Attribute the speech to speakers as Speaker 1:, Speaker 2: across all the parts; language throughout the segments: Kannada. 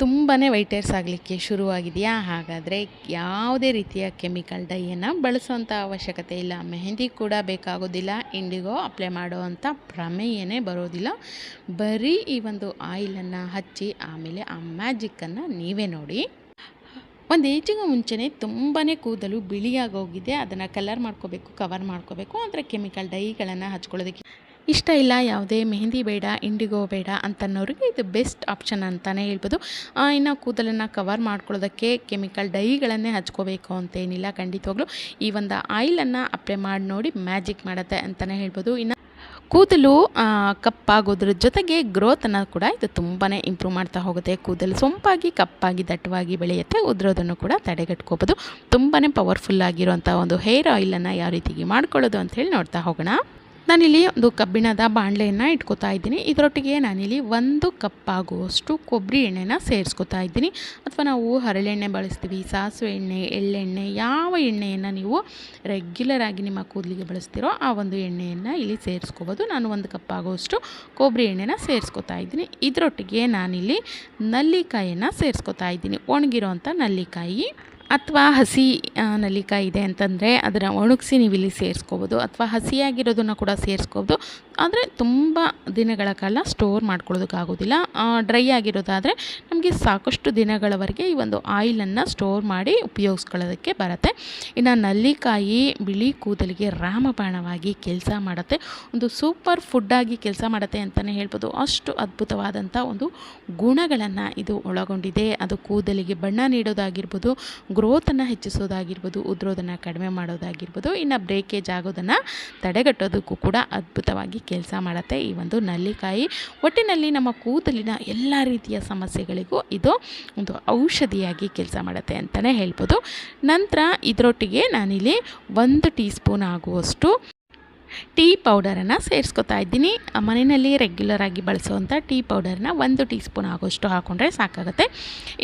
Speaker 1: ತುಂಬಾ ವೈಟೇರ್ಸ್ ಆಗಲಿಕ್ಕೆ ಶುರುವಾಗಿದೆಯಾ? ಹಾಗಾದರೆ ಯಾವುದೇ ರೀತಿಯ ಕೆಮಿಕಲ್ ಡೈಯನ್ನು ಬಳಸುವಂಥ ಅವಶ್ಯಕತೆ ಇಲ್ಲ. ಮೆಹಂದಿ ಕೂಡ ಬೇಕಾಗೋದಿಲ್ಲ. ಇಂಡಿಗೋ ಅಪ್ಲೈ ಮಾಡುವಂಥ ಪ್ರಮೇಯನೇ ಬರೋದಿಲ್ಲ. ಬರೀ ಈ ಒಂದು ಆಯಿಲನ್ನು ಹಚ್ಚಿ ಆಮೇಲೆ ಆ ಮ್ಯಾಜಿಕ್ಕನ್ನು ನೀವೇ ನೋಡಿ. ಒಂದು ಏಜಿಗೂ ಮುಂಚೆನೇ ತುಂಬಾ ಕೂದಲು ಬಿಳಿಯಾಗೋಗಿದೆ ಅದನ್ನು ಕಲರ್ ಮಾಡ್ಕೋಬೇಕು, ಕವರ್ ಮಾಡ್ಕೋಬೇಕು. ಅಂದರೆ ಕೆಮಿಕಲ್ ಡೈಗಳನ್ನು ಹಚ್ಕೊಳ್ಳೋದಕ್ಕೆ ಇಷ್ಟ ಇಲ್ಲ, ಯಾವುದೇ ಮೆಹಂದಿ ಬೇಡ, ಇಂಡಿಗೋ ಬೇಡ ಅಂತನ್ನೋರಿಗೆ ಇದು ಬೆಸ್ಟ್ ಆಪ್ಷನ್ ಅಂತಲೇ ಹೇಳ್ಬೋದು. ಇನ್ನು ಕೂದಲನ್ನು ಕವರ್ ಮಾಡ್ಕೊಳ್ಳೋದಕ್ಕೆ ಕೆಮಿಕಲ್ ಡೈಗಳನ್ನೇ ಹಚ್ಕೋಬೇಕು ಅಂತೇನಿಲ್ಲ ಖಂಡಿತವಾಗ್ಲೂ. ಈ ಒಂದು ಆಯಿಲನ್ನು ಅಪ್ಲೈ ಮಾಡಿ ನೋಡಿ ಮ್ಯಾಜಿಕ್ ಮಾಡುತ್ತೆ ಅಂತಲೇ ಹೇಳ್ಬೋದು. ಇನ್ನು ಕೂದಲು ಕಪ್ಪಾಗೋದ್ರ ಜೊತೆಗೆ ಗ್ರೋತನ್ನು ಕೂಡ ಇದು ತುಂಬಾ ಇಂಪ್ರೂವ್ ಮಾಡ್ತಾ ಹೋಗುತ್ತೆ. ಕೂದಲು ಸೊಂಪಾಗಿ, ಕಪ್ಪಾಗಿ, ದಟ್ಟವಾಗಿ ಬೆಳೆಯುತ್ತೆ. ಉದ್ರೋದನ್ನು ಕೂಡ ತಡೆಗಟ್ಕೋಬೋದು. ತುಂಬಾ ಪವರ್ಫುಲ್ ಆಗಿರುವಂಥ ಒಂದು ಹೇರ್ ಆಯಿಲನ್ನು ಯಾವ ರೀತಿಗೆ ಮಾಡ್ಕೊಳ್ಳೋದು ಅಂತ ಹೇಳಿ ನೋಡ್ತಾ ಹೋಗೋಣ. ನಾನಿಲ್ಲಿ ಒಂದು ಕಬ್ಬಿಣದ ಬಾಣಲೆಯನ್ನು ಇಟ್ಕೋತಾ ಇದ್ದೀನಿ. ಇದರೊಟ್ಟಿಗೆ ನಾನಿಲ್ಲಿ ಒಂದು ಕಪ್ಪಾಗುವಷ್ಟು ಕೊಬ್ಬರಿ ಎಣ್ಣೆನ ಸೇರಿಸ್ಕೊತಾ ಇದ್ದೀನಿ. ಅಥವಾ ನಾವು ಹರಳೆಣ್ಣೆ ಬಳಸ್ತೀವಿ, ಸಾಸಿವೆ ಎಣ್ಣೆ, ಎಳ್ಳೆಣ್ಣೆ, ಯಾವ ಎಣ್ಣೆಯನ್ನು ನೀವು ರೆಗ್ಯುಲರ್ ಆಗಿ ನಿಮ್ಮ ಕೂದಲಿಗೆ ಬಳಸ್ತೀರೋ ಆ ಒಂದು ಎಣ್ಣೆಯನ್ನು ಇಲ್ಲಿ ಸೇರಿಸ್ಕೋಬೋದು. ನಾನು ಒಂದು ಕಪ್ಪಾಗುವಷ್ಟು ಕೊಬ್ಬರಿ ಎಣ್ಣೆನ ಸೇರಿಸ್ಕೊತಾ ಇದ್ದೀನಿ. ಇದರೊಟ್ಟಿಗೆ ನಾನಿಲ್ಲಿ ನಲ್ಲಿಕಾಯಿಯನ್ನು ಸೇರಿಸ್ಕೊತಾ ಇದ್ದೀನಿ. ಒಣಗಿರೋವಂಥ ನಲ್ಲಿಕಾಯಿ. ಅಥವಾ ಹಸಿ ನಲ್ಲಿಕಾಯಿ ಇದೆ ಅಂತಂದರೆ ಅದನ್ನು ಒಣಗಿಸಿ ನೀವು ಇಲ್ಲಿ ಸೇರಿಸ್ಕೋಬೋದು. ಅಥವಾ ಹಸಿಯಾಗಿರೋದನ್ನು ಕೂಡ ಸೇರಿಸ್ಕೋಬೋದು. ಆದರೆ ತುಂಬ ದಿನಗಳ ಕಾಲ ಸ್ಟೋರ್ ಮಾಡ್ಕೊಳ್ಳೋದಕ್ಕಾಗೋದಿಲ್ಲ. ಡ್ರೈ ಆಗಿರೋದಾದರೆ ನಮಗೆ ಸಾಕಷ್ಟು ದಿನಗಳವರೆಗೆ ಈ ಒಂದು ಆಯಿಲನ್ನು ಸ್ಟೋರ್ ಮಾಡಿ ಉಪಯೋಗಿಸ್ಕೊಳ್ಳೋದಕ್ಕೆ ಬರುತ್ತೆ. ಇನ್ನು ನಲ್ಲಿಕಾಯಿ, ಬಿಳಿ ಕೂದಲಿಗೆ ರಾಮಬಾಣವಾಗಿ ಕೆಲಸ ಮಾಡುತ್ತೆ. ಒಂದು ಸೂಪರ್ ಫುಡ್ಡಾಗಿ ಕೆಲಸ ಮಾಡುತ್ತೆ ಅಂತಲೇ ಹೇಳ್ಬೋದು. ಅಷ್ಟು ಅದ್ಭುತವಾದಂಥ ಒಂದು ಗುಣಗಳನ್ನು ಇದು ಒಳಗೊಂಡಿದೆ. ಅದು ಕೂದಲಿಗೆ ಬಣ್ಣ ನೀಡೋದಾಗಿರ್ಬೋದು ಗ್ರೋತನ್ನು ಹೆಚ್ಚಿಸೋದಾಗಿರ್ಬೋದು ಉದ್ರೋದನ್ನು ಕಡಿಮೆ ಮಾಡೋದಾಗಿರ್ಬೋದು, ಇನ್ನು ಬ್ರೇಕೇಜ್ ಆಗೋದನ್ನು ತಡೆಗಟ್ಟೋದಕ್ಕೂ ಕೂಡ ಅದ್ಭುತವಾಗಿ ಕೆಲಸ ಮಾಡುತ್ತೆ. ಈ ಒಂದು ನಲ್ಲಿಕಾಯಿ ಒಟ್ಟಿನಲ್ಲಿ ನಮ್ಮ ಕೂದಲಿನ ಎಲ್ಲ ರೀತಿಯ ಸಮಸ್ಯೆಗಳಿಗೂ ಇದು ಒಂದು ಔಷಧಿಯಾಗಿ ಕೆಲಸ ಮಾಡುತ್ತೆ ಅಂತಲೇ ಹೇಳ್ಬೋದು. ನಂತರ ಇದರೊಟ್ಟಿಗೆ ನಾನಿಲ್ಲಿ ಒಂದು ಟೀ ಸ್ಪೂನ್ ಆಗುವಷ್ಟು ಟೀ ಪೌಡರನ್ನು ಸೇರಿಸ್ಕೊತಾ ಇದ್ದೀನಿ. ಮನೆಯಲ್ಲಿ ರೆಗ್ಯುಲರ್ ಆಗಿ ಬಳಸುವಂಥ ಟೀ ಪೌಡರ್ನ ಒಂದು ಟೀ ಸ್ಪೂನ್ ಆಗೋಷ್ಟು ಹಾಕೊಂಡ್ರೆ ಸಾಕಾಗುತ್ತೆ.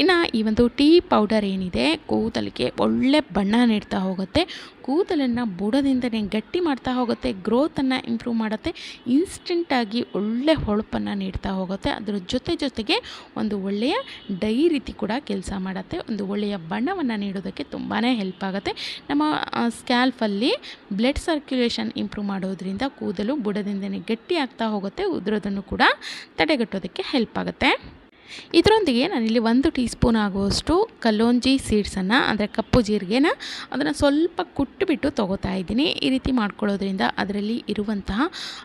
Speaker 1: ಇನ್ನು ಈ ಒಂದು ಟೀ ಪೌಡರ್ ಏನಿದೆ, ಕೂದಲಿಗೆ ಒಳ್ಳೆ ಬಣ್ಣ ನೀಡ್ತಾ ಹೋಗುತ್ತೆ. ಕೂದಲನ್ನು ಬುಡದಿಂದನೇ ಗಟ್ಟಿ ಮಾಡ್ತಾ ಹೋಗುತ್ತೆ. ಗ್ರೋತನ್ನು ಇಂಪ್ರೂವ್ ಮಾಡುತ್ತೆ. ಇನ್ಸ್ಟೆಂಟಾಗಿ ಒಳ್ಳೆ ಹೊಳಪನ್ನು ನೀಡ್ತಾ ಹೋಗುತ್ತೆ. ಅದರ ಜೊತೆ ಜೊತೆಗೆ ಒಂದು ಒಳ್ಳೆಯ ಡೈ ರೀತಿ ಕೂಡ ಕೆಲಸ ಮಾಡುತ್ತೆ. ಒಂದು ಒಳ್ಳೆಯ ಬಣ್ಣವನ್ನು ನೀಡೋದಕ್ಕೆ ತುಂಬಾ ಹೆಲ್ಪ್ ಆಗುತ್ತೆ. ನಮ್ಮ ಸ್ಕ್ಯಾಲ್ಫಲ್ಲಿ ಬ್ಲಡ್ ಸರ್ಕ್ಯುಲೇಷನ್ ಇಂಪ್ರೂವ್ ಮಾಡೋದ್ರಿಂದ ಕೂದಲು ಬುಡದಿಂದನೇ ಗಟ್ಟಿ ಆಗ್ತಾ ಹೋಗುತ್ತೆ ಉದುರೋದನ್ನು ಕೂಡ ತಡೆಗಟ್ಟೋದಕ್ಕೆ ಹೆಲ್ಪ್ ಆಗುತ್ತೆ. ಇದರೊಂದಿಗೆ ನಾನಿಲ್ಲಿ ಒಂದು ಟೀ ಸ್ಪೂನ್ ಆಗುವಷ್ಟು ಕಲ್ಲೋಂಜಿ ಸೀಡ್ಸನ್ನು, ಅಂದರೆ ಕಪ್ಪು ಜೀರಿಗೆನ ಅದನ್ನು ಸ್ವಲ್ಪ ಕುಟ್ಟುಬಿಟ್ಟು ತೊಗೋತಾ ಇದ್ದೀನಿ. ಈ ರೀತಿ ಮಾಡ್ಕೊಳ್ಳೋದ್ರಿಂದ ಅದರಲ್ಲಿ ಇರುವಂತಹ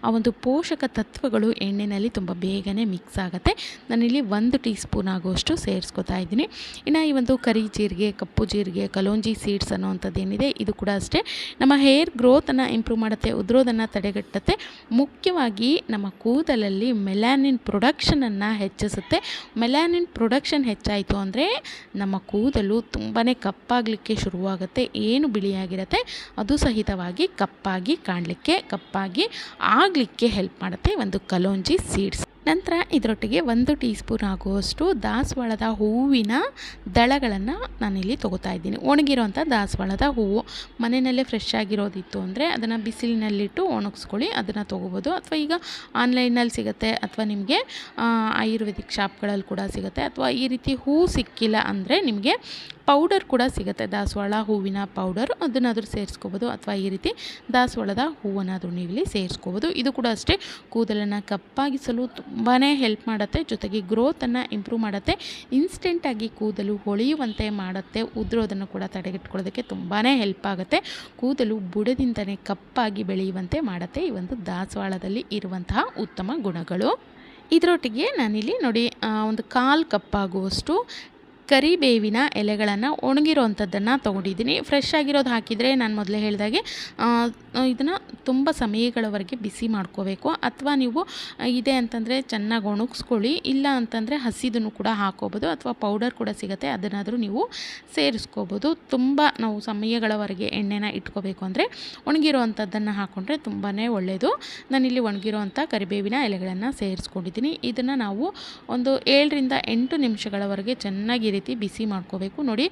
Speaker 1: ಆ ಒಂದು ಪೋಷಕ ತತ್ವಗಳು ಎಣ್ಣೆಯಲ್ಲಿ ತುಂಬ ಬೇಗನೆ ಮಿಕ್ಸ್ ಆಗುತ್ತೆ. ನಾನಿಲ್ಲಿ ಒಂದು ಟೀ ಸ್ಪೂನ್ ಆಗುವಷ್ಟು ಸೇರಿಸ್ಕೊತಾ ಇದ್ದೀನಿ. ಇನ್ನು ಈ ಒಂದು ಕರಿ ಜೀರಿಗೆ, ಕಪ್ಪು ಜೀರಿಗೆ ಕಲೋಂಜಿ ಸೀಡ್ಸ್ ಅನ್ನೋವಂಥದ್ದು ಏನಿದೆ, ಇದು ಕೂಡ ಅಷ್ಟೇ. ನಮ್ಮ ಹೇರ್ ಗ್ರೋತನ್ನು ಇಂಪ್ರೂವ್ ಮಾಡುತ್ತೆ ಉದ್ರೋದನ್ನು ತಡೆಗಟ್ಟುತ್ತೆ. ಮುಖ್ಯವಾಗಿ ನಮ್ಮ ಕೂದಲಲ್ಲಿ ಮೆಲಾನಿನ್ ಪ್ರೊಡಕ್ಷನನ್ನು ಹೆಚ್ಚಿಸುತ್ತೆ. ಮೆಲಾನಿನ್ ಪ್ರೊಡಕ್ಷನ್ ಹೆಚ್ಚಾಯಿತು ಅಂದರೆ ನಮ್ಮ ಕೂದಲು ತುಂಬಾ ಕಪ್ಪಾಗಲಿಕ್ಕೆ ಶುರುವಾಗುತ್ತೆ, ಏನು ಬಿಳಿಯಾಗಿರುತ್ತೆ ಅದು ಸಹಿತವಾಗಿ ಕಪ್ಪಾಗಿ ಕಾಣಲಿಕ್ಕೆ, ಕಪ್ಪಾಗಿ ಆಗಲಿಕ್ಕೆ ಹೆಲ್ಪ್ ಮಾಡುತ್ತೆ. ಒಂದು ಕಲೋಂಜಿ ಸೀಡ್ಸ್ ನಂತರ ಇದರೊಟ್ಟಿಗೆ ಒಂದು ಟೀ ಸ್ಪೂನ್ ಆಗುವಷ್ಟು ದಾಸವಾಳದ ಹೂವಿನ ದಳಗಳನ್ನು ನಾನಿಲ್ಲಿ ತೊಗೋತಾ ಇದ್ದೀನಿ. ಒಣಗಿರೋಂಥ ದಾಸವಾಳದ ಹೂವು. ಮನೆಯಲ್ಲೇ ಫ್ರೆಶ್ ಆಗಿರೋದಿತ್ತು ಅಂದರೆ ಅದನ್ನು ಬಿಸಿಲಿನಲ್ಲಿಟ್ಟು ಒಣಗಿಸ್ಕೊಳ್ಳಿ, ಅದನ್ನು ತೊಗೋಬೋದು. ಅಥವಾ ಈಗ ಆನ್ಲೈನಲ್ಲಿ ಸಿಗುತ್ತೆ, ಅಥವಾ ನಿಮಗೆ ಆಯುರ್ವೇದಿಕ್ ಶಾಪ್ಗಳಲ್ಲಿ ಕೂಡ ಸಿಗುತ್ತೆ. ಅಥವಾ ಈ ರೀತಿ ಹೂ ಸಿಕ್ಕಿಲ್ಲ ಅಂದರೆ ನಿಮಗೆ ಪೌಡರ್ ಕೂಡ ಸಿಗುತ್ತೆ. ದಾಸವಾಳ ಹೂವಿನ ಪೌಡರ್ ಅದನ್ನಾದರೂ ಸೇರಿಸ್ಕೋಬೋದು ಅಥವಾ ಈ ರೀತಿ ದಾಸವಾಳದ ಹೂವನ್ನಾದರೂ ನೀವು ಇಲ್ಲಿ ಸೇರಿಸ್ಕೋಬೋದು. ಇದು ಕೂಡ ಅಷ್ಟೇ, ಕೂದಲನ್ನು ಕಪ್ಪಾಗಿಸಲು ತುಂಬಾ ಹೆಲ್ಪ್ ಮಾಡುತ್ತೆ, ಜೊತೆಗೆ ಗ್ರೋತನ್ನು ಇಂಪ್ರೂವ್ ಮಾಡುತ್ತೆ ಇನ್ಸ್ಟೆಂಟಾಗಿ ಕೂದಲು ಹೊಳೆಯುವಂತೆ ಮಾಡುತ್ತೆ, ಉದುರೋದನ್ನು ಕೂಡ ತಡೆಗಟ್ಕೊಳ್ಳೋದಕ್ಕೆ ತುಂಬಾ ಹೆಲ್ಪ್ ಆಗುತ್ತೆ, ಕೂದಲು ಬುಡದಿಂದನೇ ಕಪ್ಪಾಗಿ ಬೆಳೆಯುವಂತೆ ಮಾಡುತ್ತೆ ಈ ಒಂದು ದಾಸವಾಳದಲ್ಲಿ ಇರುವಂತಹ ಉತ್ತಮ ಗುಣಗಳು. ಇದರೊಟ್ಟಿಗೆ ನಾನಿಲ್ಲಿ ನೋಡಿ ಒಂದು ಕಾಲು ಕಪ್ಪಾಗುವಷ್ಟು ಕರಿಬೇವಿನ ಎಲೆಗಳನ್ನು ಒಣಗಿರೋವಂಥದ್ದನ್ನು ತೊಗೊಂಡಿದ್ದೀನಿ. ಫ್ರೆಶ್ ಆಗಿರೋದು ಹಾಕಿದರೆ ನಾನು ಮೊದಲೇ ಹೇಳಿದಾಗೆ ಇದನ್ನು ತುಂಬ ಸಮಯಗಳವರೆಗೆ ಬಿಸಿ ಮಾಡ್ಕೋಬೇಕು. ಅಥವಾ ನೀವು ಇದೆ ಅಂತಂದರೆ ಚೆನ್ನಾಗಿ ಒಣಗಿಸ್ಕೊಳ್ಳಿ. ಇಲ್ಲ ಅಂತಂದರೆ ಹಸಿದನ್ನು ಕೂಡ ಹಾಕೋಬೋದು. ಅಥವಾ ಪೌಡರ್ ಕೂಡ ಸಿಗುತ್ತೆ. ಅದನ್ನಾದರೂ ನೀವು ಸೇರಿಸ್ಕೋಬೋದು. ತುಂಬ ನಾವು ಸಮಯಗಳವರೆಗೆ ಎಣ್ಣೆನ ಇಟ್ಕೋಬೇಕು ಅಂದರೆ ಒಣಗಿರೋವಂಥದ್ದನ್ನು ಹಾಕ್ಕೊಂಡ್ರೆ ತುಂಬಾ ಒಳ್ಳೆಯದು ನಾನಿಲ್ಲಿ ಒಣಗಿರುವಂಥ ಕರಿಬೇವಿನ ಎಲೆಗಳನ್ನು ಸೇರಿಸ್ಕೊಂಡಿದ್ದೀನಿ. ಇದನ್ನು ನಾವು ಒಂದು ಏಳರಿಂದ ಎಂಟು ನಿಮಿಷಗಳವರೆಗೆ ಚೆನ್ನಾಗಿ ರೀತಿ ಬಿಸಿ ಮಾಡ್ಕೋಬೇಕು. ನೋಡಿ,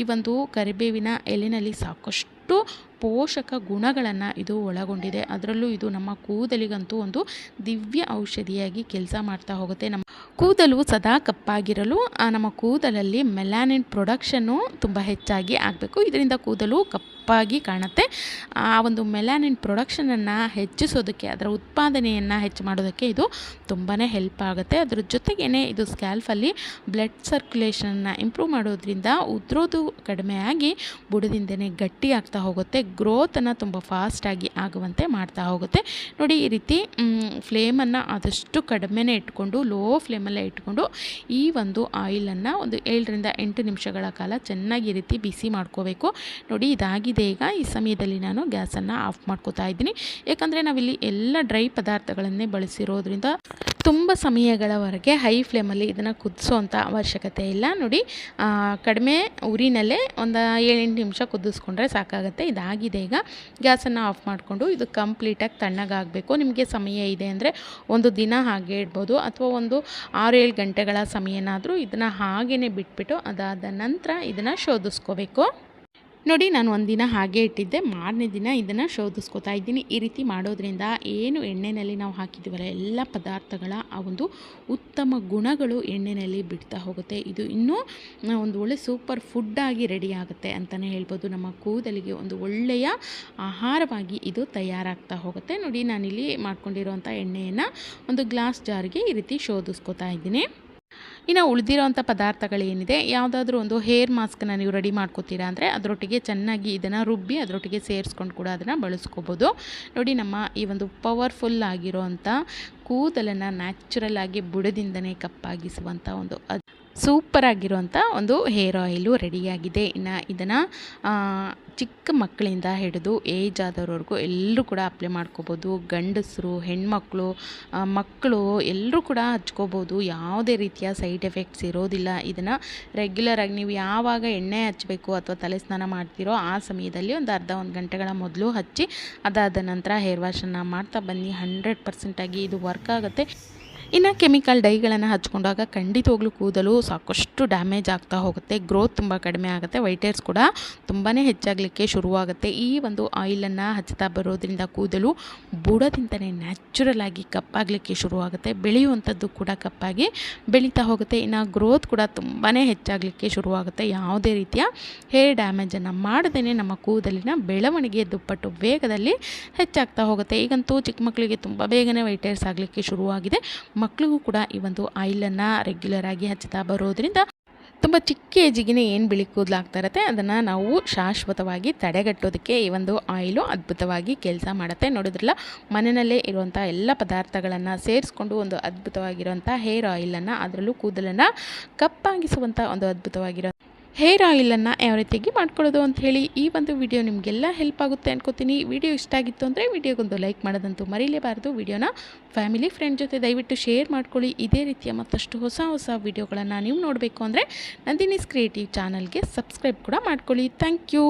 Speaker 1: ಈ ಒಂದು ಕರಿಬೇವಿನ ಎಲೆನಲ್ಲಿ ಸಾಕಷ್ಟು ಸಾಕಷ್ಟು ಪೋಷಕ ಗುಣಗಳನ್ನು ಇದು ಒಳಗೊಂಡಿದೆ. ಅದರಲ್ಲೂ ಇದು ನಮ್ಮ ಕೂದಲಿಗಂತೂ ಒಂದು ದಿವ್ಯ ಔಷಧಿಯಾಗಿ ಕೆಲಸ ಮಾಡ್ತಾ ಹೋಗುತ್ತೆ. ನಮ್ಮ ಕೂದಲು ಸದಾ ಕಪ್ಪಾಗಿರಲು ನಮ್ಮ ಕೂದಲಲ್ಲಿ ಮೆಲಾನಿನ್ ಪ್ರೊಡಕ್ಷನ್ನು ತುಂಬ ಹೆಚ್ಚಾಗಿ ಆಗಬೇಕು. ಇದರಿಂದ ಕೂದಲು ಕಪ್ಪಾಗಿ ಕಾಣುತ್ತೆ. ಆ ಒಂದು ಮೆಲಾನಿನ್ ಪ್ರೊಡಕ್ಷನನ್ನು ಹೆಚ್ಚಿಸೋದಕ್ಕೆ, ಅದರ ಉತ್ಪಾದನೆಯನ್ನು ಹೆಚ್ಚು ಮಾಡೋದಕ್ಕೆ ಇದು ತುಂಬಾ ಹೆಲ್ಪ್ ಆಗುತ್ತೆ. ಅದ್ರ ಜೊತೆಗೇ ಇದು ಸ್ಕ್ಯಾಲ್ಫಲ್ಲಿ ಬ್ಲಡ್ ಸರ್ಕ್ಯುಲೇಷನ್ನ ಇಂಪ್ರೂವ್ ಮಾಡೋದ್ರಿಂದ ಉದ್ರೋದು ಕಡಿಮೆ ಆಗಿ ಬುಡದಿಂದನೇ ಗಟ್ಟಿ ಆಗ್ತಾ ಹೋಗುತ್ತೆ. ಗ್ರೋತನ್ನು ತುಂಬ ಫಾಸ್ಟಾಗಿ ಆಗುವಂತೆ ಮಾಡ್ತಾ ಹೋಗುತ್ತೆ. ನೋಡಿ, ಈ ರೀತಿ ಫ್ಲೇಮನ್ನು ಆದಷ್ಟು ಕಡಿಮೆನೇ ಇಟ್ಕೊಂಡು ಲೋ ಫ್ಲೇಮಲ್ಲೇ ಇಟ್ಕೊಂಡು ಈ ಒಂದು ಆಯಿಲನ್ನು ಒಂದು ಏಳರಿಂದ ಎಂಟು ನಿಮಿಷಗಳ ಕಾಲ ಚೆನ್ನಾಗಿ ರೀತಿ ಬಿಸಿ ಮಾಡ್ಕೋಬೇಕು. ನೋಡಿ, ಇದಾಗಿದೆ. ಈಗ ಈ ಸಮಯದಲ್ಲಿ ನಾನು ಗ್ಯಾಸನ್ನು ಆಫ್ ಮಾಡ್ಕೋತಾ ಇದ್ದೀನಿ. ಯಾಕಂದರೆ ನಾವಿಲ್ಲಿ ಎಲ್ಲ ಡ್ರೈ ಪದಾರ್ಥಗಳನ್ನೇ ಬಳಸಿರೋದ್ರಿಂದ ತುಂಬ ಸಮಯಗಳವರೆಗೆ ಹೈ ಫ್ಲೇಮಲ್ಲಿ ಇದನ್ನು ಕುದಿಸೋವಂಥ ಅವಶ್ಯಕತೆ ಇಲ್ಲ. ನೋಡಿ ಕಡಿಮೆ ಉರಿನಲ್ಲೇ ಒಂದು ಏಳೆಂಟು ನಿಮಿಷ ಕುದಿಸ್ಕೊಂಡ್ರೆ ಸಾಕಾಗುತ್ತೆ. ಇದಾಗಿದೆ ಈಗ. ಗ್ಯಾಸನ್ನು ಆಫ್ ಮಾಡಿಕೊಂಡು ಇದು ಕಂಪ್ಲೀಟಾಗಿ ತಣ್ಣಗಾಗಬೇಕು. ನಿಮಗೆ ಸಮಯ ಇದೆ ಅಂದರೆ ಒಂದು ದಿನ ಹಾಗೆ ಇಡ್ಬೋದು. ಅಥವಾ ಒಂದು ಆರು ಏಳು ಗಂಟೆಗಳ ಸಮಯನಾದರೂ ಇದನ್ನು ಹಾಗೇ ಬಿಟ್ಬಿಟ್ಟು ಅದಾದ ನಂತರ ಇದನ್ನು ಶೋಧಿಸ್ಕೋಬೇಕು. ನೋಡಿ, ನಾನು ಒಂದಿನ ಹಾಗೆ ಇಟ್ಟಿದ್ದೆ. ಮಾರನೇ ದಿನ ಇದನ್ನು ಶೋಧಿಸ್ಕೊತಾ ಇದ್ದೀನಿ. ಈ ರೀತಿ ಮಾಡೋದ್ರಿಂದ ಏನು ಎಣ್ಣೆಯಲ್ಲಿ ನಾವು ಹಾಕಿದ್ದೀವಲ್ಲ, ಎಲ್ಲ ಪದಾರ್ಥಗಳ ಆ ಒಂದು ಉತ್ತಮ ಗುಣಗಳು ಎಣ್ಣೆಯಲ್ಲಿ ಬಿಡ್ತಾ ಹೋಗುತ್ತೆ. ಇದು ಇನ್ನೂ ಒಂದು ಒಳ್ಳೆ ಸೂಪರ್ ಫುಡ್ಡಾಗಿ ರೆಡಿ ಆಗುತ್ತೆ ಅಂತಲೇ ಹೇಳ್ಬೋದು. ನಮ್ಮ ಕೂದಲಿಗೆ ಒಂದು ಒಳ್ಳೆಯ ಆಹಾರವಾಗಿ ಇದು ತಯಾರಾಗ್ತಾ ಹೋಗುತ್ತೆ. ನೋಡಿ, ನಾನಿಲ್ಲಿ ಮಾಡ್ಕೊಂಡಿರುವಂಥ ಎಣ್ಣೆಯನ್ನು ಒಂದು ಗ್ಲಾಸ್ ಜಾರ್ಗೆ ಈ ರೀತಿ ಶೋಧಿಸ್ಕೊತಾ ಇದ್ದೀನಿ. ಇನ್ನು ಉಳಿದಿರೋವಂಥ ಪದಾರ್ಥಗಳೇನಿದೆ, ಯಾವುದಾದ್ರೂ ಒಂದು ಹೇರ್ ಮಾಸ್ಕನ್ನು ನೀವು ರೆಡಿ ಮಾಡ್ಕೋತೀರಾ ಅಂದರೆ ಅದರೊಟ್ಟಿಗೆ ಚೆನ್ನಾಗಿ ಇದನ್ನು ರುಬ್ಬಿ ಅದರೊಟ್ಟಿಗೆ ಸೇರಿಸ್ಕೊಂಡು ಕೂಡ ಅದನ್ನು ಬಳಸ್ಕೋಬೋದು. ನೋಡಿ ನಮ್ಮ ಈ ಒಂದು ಪವರ್ಫುಲ್ ಆಗಿರೋವಂಥ ಕೂದಲನ್ನು ನ್ಯಾಚುರಲ್ ಆಗಿ ಬುಡದಿಂದನೇ ಕಪ್ಪಾಗಿಸುವಂಥ ಒಂದು ಅದ್ ಸೂಪರ್ ಆಗಿರುವಂಥ ಒಂದು ಹೇರ್ ಆಯಿಲು ರೆಡಿಯಾಗಿದೆ. ಇನ್ನು ಇದನ್ನು ಚಿಕ್ಕ ಮಕ್ಕಳಿಂದ ಹಿಡಿದು ಏಜ್ ಆದವ್ರವರೆಗೂ ಎಲ್ಲರೂ ಕೂಡ ಅಪ್ಲೈ ಮಾಡ್ಕೋಬೋದು. ಗಂಡಸರು, ಹೆಣ್ಮಕ್ಳು ಮಕ್ಕಳು ಎಲ್ಲರೂ ಕೂಡ ಹಚ್ಕೋಬೋದು. ಯಾವುದೇ ರೀತಿಯ ಸೈಡ್ ಎಫೆಕ್ಟ್ಸ್ ಇರೋದಿಲ್ಲ. ಇದನ್ನು ರೆಗ್ಯುಲರಾಗಿ ನೀವು ಯಾವಾಗ ಎಣ್ಣೆ ಹಚ್ಚಬೇಕು ಅಥವಾ ತಲೆ ಸ್ನಾನ ಮಾಡ್ತೀರೋ ಆ ಸಮಯದಲ್ಲಿ ಒಂದು ಅರ್ಧ ಒಂದು ಗಂಟೆಗಳ ಮೊದಲು ಹಚ್ಚಿ ಅದಾದ ನಂತರ ಹೇರ್ ವಾಶನ್ನು ಮಾಡ್ತಾ ಬನ್ನಿ. ಹಂಡ್ರೆಡ್ ಪರ್ಸೆಂಟಾಗಿ ಇದು ವರ್ಕ್ ಆಗುತ್ತೆ. ಇನ್ನು ಕೆಮಿಕಲ್ ಡೈಗಳನ್ನು ಹಚ್ಕೊಂಡಾಗ ಖಂಡಿತವಾಗ್ಲೂ ಕೂದಲು ಸಾಕಷ್ಟು ಡ್ಯಾಮೇಜ್ ಆಗ್ತಾ ಹೋಗುತ್ತೆ, ಗ್ರೋತ್ ತುಂಬ ಕಡಿಮೆ ಆಗುತ್ತೆ ವೈಟೇರ್ಸ್ ಕೂಡ ತುಂಬಾ ಹೆಚ್ಚಾಗಲಿಕ್ಕೆ ಶುರುವಾಗುತ್ತೆ. ಈ ಒಂದು ಆಯಿಲನ್ನು ಹಚ್ತಾ ಬರೋದ್ರಿಂದ ಕೂದಲು ಬುಡದಿಂದನೇ ನ್ಯಾಚುರಲ್ ಆಗಿ ಕಪ್ಪಾಗಲಿಕ್ಕೆ ಶುರುವಾಗುತ್ತೆ, ಬೆಳೆಯುವಂಥದ್ದು ಕೂಡ ಕಪ್ಪಾಗಿ ಬೆಳೀತಾ ಹೋಗುತ್ತೆ. ಇನ್ನು ಗ್ರೋತ್ ಕೂಡ ತುಂಬಾ ಹೆಚ್ಚಾಗಲಿಕ್ಕೆ ಶುರುವಾಗುತ್ತೆ. ಯಾವುದೇ ರೀತಿಯ ಹೇರ್ ಡ್ಯಾಮೇಜನ್ನು ಮಾಡದೇ ನಮ್ಮ ಕೂದಲಿನ ಬೆಳವಣಿಗೆ ದುಪ್ಪಟ್ಟು ವೇಗದಲ್ಲಿ ಹೆಚ್ಚಾಗ್ತಾ ಹೋಗುತ್ತೆ. ಈಗಂತೂ ಚಿಕ್ಕ ಮಕ್ಕಳಿಗೆ ತುಂಬ ಬೇಗನೆ ವೈಟೇರ್ಸ್ ಆಗಲಿಕ್ಕೆ ಶುರುವಾಗಿದೆ. ಮಕ್ಕಳಿಗೂ ಕೂಡ ಈ ಒಂದು ಆಯಿಲನ್ನು ರೆಗ್ಯುಲರ್ ಆಗಿ ಹಚ್ಚುತ್ತಾ ಬರೋದ್ರಿಂದ ತುಂಬ ಚಿಕ್ಕ ಏಜಿಗೆ ಏನು ಬಿಳಿ ಕೂದಲಾಗ್ತಾ ಇರುತ್ತೆ, ಅದನ್ನು ನಾವು ಶಾಶ್ವತವಾಗಿ ತಡೆಗಟ್ಟೋದಕ್ಕೆ ಈ ಒಂದು ಆಯಿಲು ಅದ್ಭುತವಾಗಿ ಕೆಲಸ ಮಾಡುತ್ತೆ. ನೋಡಿದ್ರಲ್ಲ, ಮನೆಯಲ್ಲೇ ಇರುವಂಥ ಎಲ್ಲ ಪದಾರ್ಥಗಳನ್ನು ಸೇರಿಸ್ಕೊಂಡು ಒಂದು ಅದ್ಭುತವಾಗಿರುವಂಥ ಹೇರ್ ಆಯಿಲನ್ನು ಅದರಲ್ಲೂ ಕೂದಲನ್ನು ಕಪ್ಪಾಗಿಸುವಂಥ ಒಂದು ಅದ್ಭುತವಾಗಿರೋ ಹೇರ್ ಆಯಿಲನ್ನು ಯಾವ ರೀತಿಯಾಗಿ ಮಾಡ್ಕೊಳ್ಳೋದು ಅಂತ ಹೇಳಿ ಈ ಒಂದು ವಿಡಿಯೋ ನಿಮಗೆಲ್ಲ ಹೆಲ್ಪ್ ಆಗುತ್ತೆ ಅನ್ಕೋತೀನಿ. ವಿಡಿಯೋ ಇಷ್ಟ ಆಗಿತ್ತು ಅಂದರೆ ವಿಡಿಯೋಗೊಂದು ಲೈಕ್ ಮಾಡೋದಂತೂ ಮರೀಲೇಬಾರ್ದು. ವಿಡಿಯೋನ ಫ್ಯಾಮಿಲಿ, ಫ್ರೆಂಡ್ ಜೊತೆ ದಯವಿಟ್ಟು ಶೇರ್ ಮಾಡ್ಕೊಳ್ಳಿ. ಇದೇ ರೀತಿಯ ಮತ್ತಷ್ಟು ಹೊಸ ಹೊಸ ವಿಡಿಯೋಗಳನ್ನು ನೀವು ನೋಡಬೇಕು ಅಂದರೆ ನಂದಿನಿಸ್ ಕ್ರಿಯೇಟಿವ್ ಚಾನಲ್ಗೆ ಸಬ್ಸ್ಕ್ರೈಬ್ ಕೂಡ ಮಾಡ್ಕೊಳ್ಳಿ. Thank you.